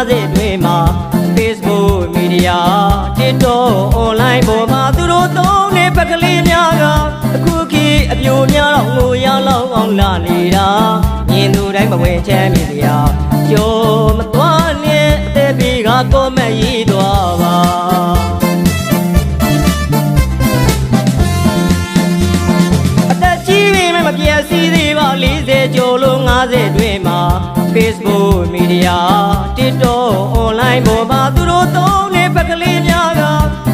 90တွင်မှာ Facebook Media TikTok Online ပေါ်မှာသူတို့သုံးနေပကလေးများကအခုခေတ်အပြိုများတော့ငိုရလောက်အောင်လာနေတာမြင်သူတိုင်းမဝင်ချမ်းမြေစရာကြော်မသွားနဲ့အသက်ပြေကကောမက်ရေးသွားပါအသက်ကြီးပြီမပြည့်စည်သေးပါ40ကျော်လို့50တွင်မှာ Facebook Media TikTok Online ပေါ်မှာသူတို့သုံးနေပကလေးများက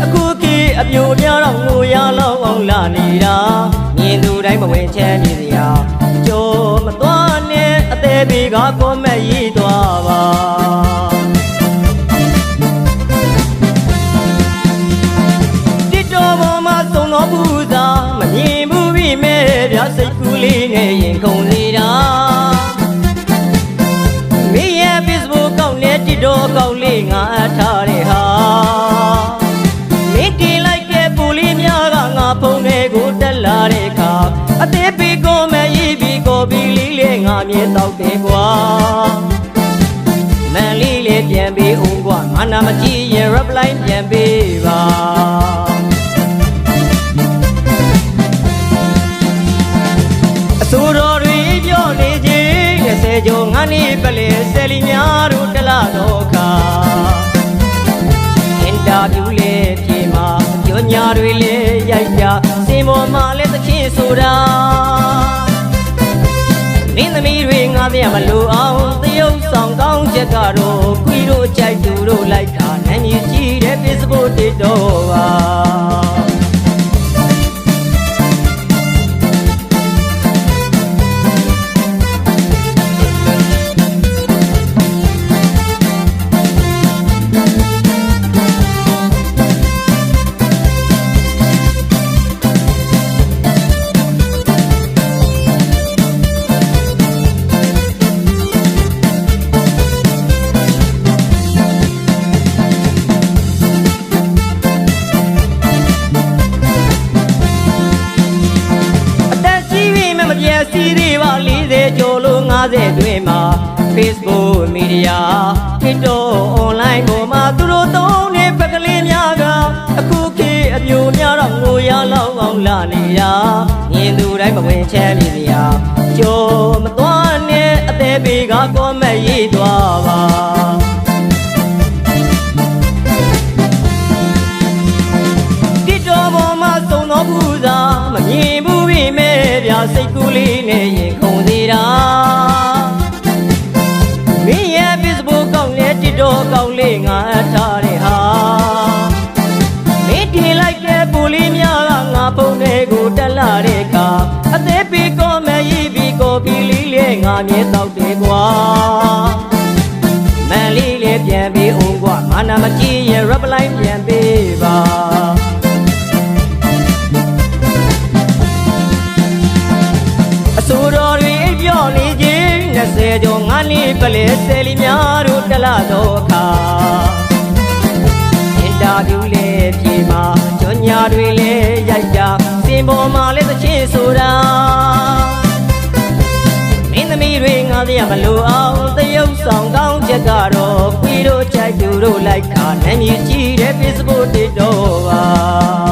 အခုခေတ်အပြိုများတော့ငိုရလောက်အောင်လာနေတာမြင်သူတိုင်းမဝင်ချမ်းမြေစရာကြော်မသွားနဲ့အသေးပေက ပြန်ပေးဦးကွာငါနာမကြည့်ရင် reply ပြန်ပေးပါအစိုးရတွေပြောနေခြင်း30ကျော်ငါနေပလေဆယ်လီများတို့တလားတော့ မင်းသမီးတွေငါပြမလို့အောင်သရုပ်ဆောင်ကောင်းချက်ကတော့ခွီတို့ကြိုက်သူတို့လိုက်တာနာမည်ကြီးတဲ့ Facebook တစ်တော့ပါ ပြီမမပြည့်စည်သေးပါ40ကျော်လို့50တွင်မှာ Facebook Media TikTok Online ပေါ်မှာသူတို့သုံးနေပကလေးများကအခုခေတ်အပြိုများတော့ငိုရလောက်အောင်လာနေတာမြင်သူတိုင်းမဝင်ချမ်းမြေစရာကြော်မသွားနဲ့အသေးပေကကောမက်ရေးသွားပါ မဲ့ဗျာစိတ်ကူးလေးနဲ့ရင်ခုန်သေးတာမင်းရဲ့ Facebook ကောင်းနဲ့တစ်တော်ကောင်းလေးငါထားတဲ့ဟာမင်းတင်လိုက်တဲ့ပူလေးများကငါဖုန်းတွေကိုတက်လာတဲ့အခါအသေးပေကောမရေးပြီးကိုပီလေးလေးငါမြင်တော့တယ်ကွာမန်လေးလေးပြန်ပြီးဦးကွာမနာမကြည့်ရင် reply ပြန်ပေးပါ ခြင်း20ကျော်ငါနေပလဲဆယ်လီများတို့တလားတော့အခါအင်တာဗျူးလေးပြေမှာကြောညာတွေလေးရိုက်တာစင်ပေါ်မှာလည်းသချင်းဆိုတာမင်းသမီးတွေငါသိရမလို့အောင်သရုပ်ဆောင်ကောင်းချက်ကတော့ခွေတို့ကြိုက်သူတို့လိုက်တာနာမည်ကြီးတဲ့ Facebook တစ်တော့ပါ